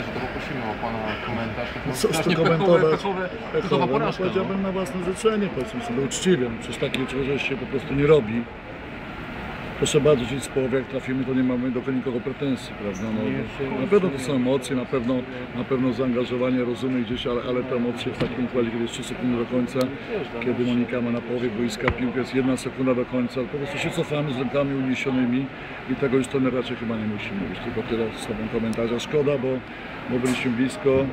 przyjmował Pana komentarz. To Co z strasznie tu pechowe, komentować? pechowe, pechowa Pechowe, no. No. powiedziałbym na własne życzenie, powiedzmy sobie uczciwie. No, Przecież takiej czegoś się po prostu nie robi. Proszę bardzo, dziś z połowy, jak trafimy, to nie mamy do nikogo pretensji, prawda? No, na pewno to są emocje, na pewno, na pewno zaangażowanie, rozumy gdzieś, ale, ale te emocje w takim układzie, kiedy jest 3 sekundy do końca, kiedy Monika ma na połowie boiska piłkę, jest jedna sekunda do końca, po prostu się cofamy z rękami uniesionymi i tego już trener raczej chyba nie musi mówić, tylko tyle z sobą komentarza. Szkoda, bo, bo byliśmy blisko.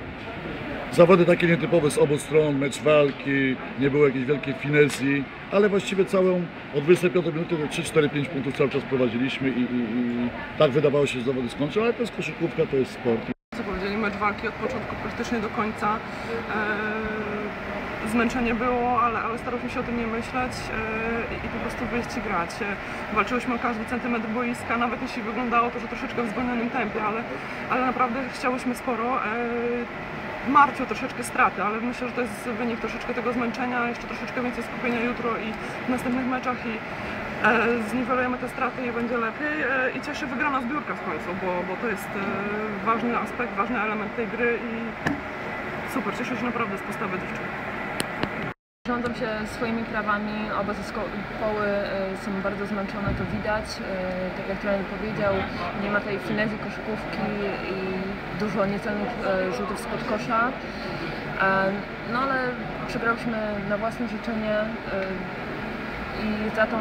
Zawody takie nietypowe z obu stron, mecz walki, nie było jakiejś wielkiej finezji, ale właściwie całą od 25 minuty do 3-4-5 punktów cały czas prowadziliśmy i, i, i tak wydawało się, że zawody skończą, ale to jest koszykówka, to jest sport. co powiedzieli, mecz walki od początku praktycznie do końca. E, zmęczenie było, ale, ale staraliśmy się o tym nie myśleć e, i, po prostu wyjść i grać. E, walczyłyśmy o każdy centymetr boiska, nawet jeśli wyglądało to, że troszeczkę w zwolnionym tempie, ale, ale naprawdę chciałyśmy sporo. E, martwią troszeczkę straty, ale myślę, że to jest wynik troszeczkę tego zmęczenia, jeszcze troszeczkę więcej skupienia jutro i w następnych meczach i e, zniwelujemy te straty i będzie lepiej e, i cieszy wygrana zbiórka w końcu, bo, bo to jest e, ważny aspekt, ważny element tej gry i super, cieszę się naprawdę z postawy dziewczyn. Rządzą się swoimi prawami, oba zespoły e, są bardzo zmęczone, to widać. E, Tak jak trener powiedział, nie ma tej finezji koszykówki i dużo niecelnych e, rzutów spod kosza. E, No ale przegrałyśmy na własne życzenie e, i za tą,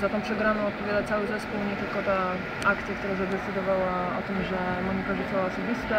za tą przegraną odpowiada cały zespół, nie tylko ta akcja, która zadecydowała o tym, że Monika rzucała osobiste.